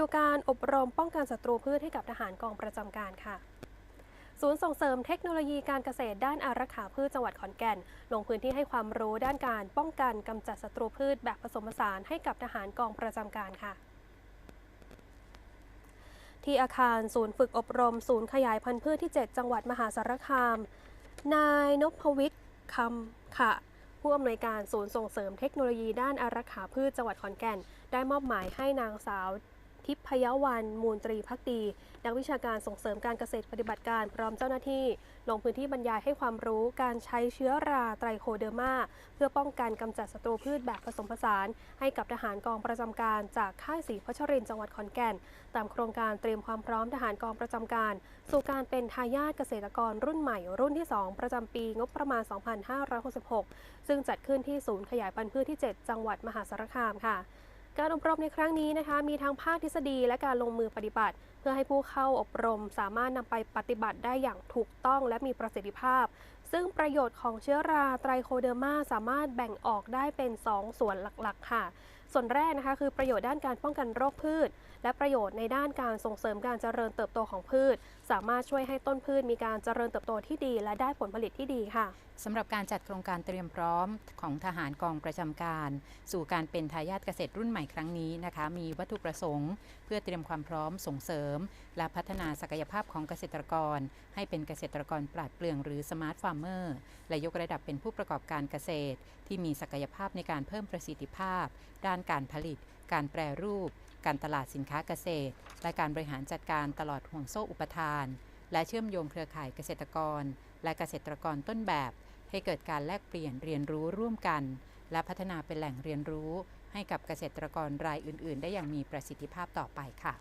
ดูการอบรมป้องกันศัตรูพืชให้กับทหารกองประจำการค่ะ ศูนย์ส่งเสริมเทคโนโลยีการเกษตรด้านอารักขาพืชจังหวัดขอนแก่น ลงพื้นที่ให้ความรู้ด้านการป้องกันกำจัดศัตรูพืชแบบผสมผสานให้กับทหารกองประจำการค่ะที่อาคารศูนย์ฝึกอบรม ศูนย์ขยายพันธุ์พืชที่ 7 จังหวัดมหาสารคาม นายนพวิทย์คำขะผู้อำนวยการศูนย์ส่งเสริมเทคโนโลยีด้านอารักขาพืชจังหวัดขอนแก่น ได้มอบหมายให้นางสาว ทิพยวันมูลตรีพักดี นักวิชาการส่งเสริมการเกษตรปฏิบัติการพร้อมเจ้าหน้าที่ ลงพื้นที่บรรยายให้ความรู้การใช้เชื้อราไตรโคเดอร์มา เพื่อป้องกันกำจัดศัตรูพืชแบบผสมผสาน ให้กับทหารกองประจำการจากค่ายศรีพัชรินทร์จังหวัดขอนแก่น ตามโครงการเตรียมความพร้อมทหารกองประจำการ สู่การเป็นทายาทเกษตรกรรุ่นใหม่ รุ่นที่ 2 ประจำปีงบประมาณ 2566 ซึ่งจัดขึ้นที่ศูนย์ขยายพันธุ์พืชที่ 7 จังหวัดมหาสารคามค่ะ การอบรมในครั้งนี้นะคะ มีทั้งภาคทฤษฎีและการลงมือปฏิบัติ เพื่อให้ผู้เข้าอบรมสามารถนำไปปฏิบัติได้อย่างถูกต้องและมีประสิทธิภาพ ซึ่งประโยชน์ของเชื้อราไตรโคเดอร์มาสามารถแบ่งออกได้เป็น 2 ส่วนหลักๆ ค่ะ ส่วนแรกนะคะคือประโยชน์ด้านการป้องกันโรคพืช และประโยชน์ในด้านการส่งเสริมการเจริญเติบโตของพืช สามารถช่วยให้ต้นพืชมีการเจริญเติบโตที่ดี และได้ผลผลิตที่ดีค่ะสำหรับการจัดโครงการเตรียมพร้อมของทหารกองประจำการ สู่การเป็นทายาทเกษตรรุ่นใหม่ครั้งนี้นะคะ มีวัตถุประสงค์ เพื่อเตรียมความพร้อมส่งเสริม และพัฒนาศักยภาพของเกษตรกร ให้เป็นเกษตรกรปราดเปรื่องหรือสมาร์ทฟาร์มเมอร์และยกระดับเป็นผู้ประกอบการเกษตร ที่มีศักยภาพในการเพิ่มประสิทธิภาพ ด้านานการผลิต การแปรรูป การตลาดสินค้าเกษตร และการบริหารจัดการตลอดห่วงโซ่อุปทาน และเชื่อมโยงเครือข่ายเกษตรกร และเกษตรกรต้นแบบ ให้เกิดการแลกเปลี่ยนเรียนรู้ร่วมกัน และพัฒนาเป็นแหล่งเรียนรู้ ให้กับเกษตรกรรายอื่น ๆ ได้อย่างมีประสิทธิภาพต่อไปค่ะ